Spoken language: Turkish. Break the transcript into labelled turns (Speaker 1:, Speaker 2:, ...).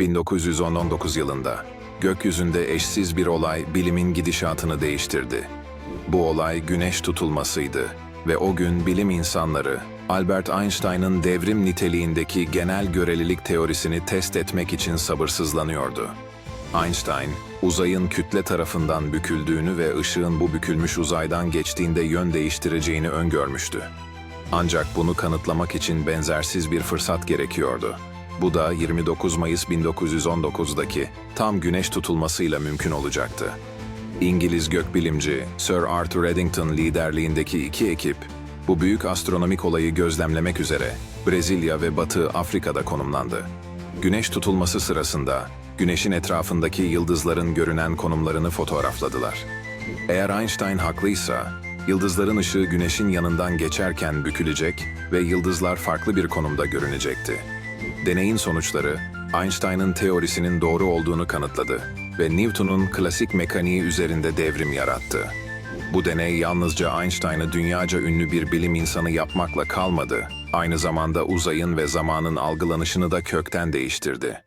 Speaker 1: 1919 yılında gökyüzünde eşsiz bir olay bilimin gidişatını değiştirdi. Bu olay güneş tutulmasıydı ve o gün bilim insanları Albert Einstein'ın devrim niteliğindeki genel görelilik teorisini test etmek için sabırsızlanıyordu. Einstein, uzayın kütle tarafından büküldüğünü ve ışığın bu bükülmüş uzaydan geçtiğinde yön değiştireceğini öngörmüştü. Ancak bunu kanıtlamak için benzersiz bir fırsat gerekiyordu. Bu da 29 Mayıs 1919'daki tam güneş tutulmasıyla mümkün olacaktı. İngiliz gökbilimci Sir Arthur Eddington liderliğindeki iki ekip, bu büyük astronomik olayı gözlemlemek üzere Brezilya ve Batı Afrika'da konumlandı. Güneş tutulması sırasında güneşin etrafındaki yıldızların görünen konumlarını fotoğrafladılar. Eğer Einstein haklıysa, yıldızların ışığı güneşin yanından geçerken bükülecek ve yıldızlar farklı bir konumda görünecekti. Deneyin sonuçları Einstein'ın teorisinin doğru olduğunu kanıtladı ve Newton'un klasik mekaniği üzerinde devrim yarattı. Bu deney yalnızca Einstein'ı dünyaca ünlü bir bilim insanı yapmakla kalmadı, aynı zamanda uzayın ve zamanın algılanışını da kökten değiştirdi.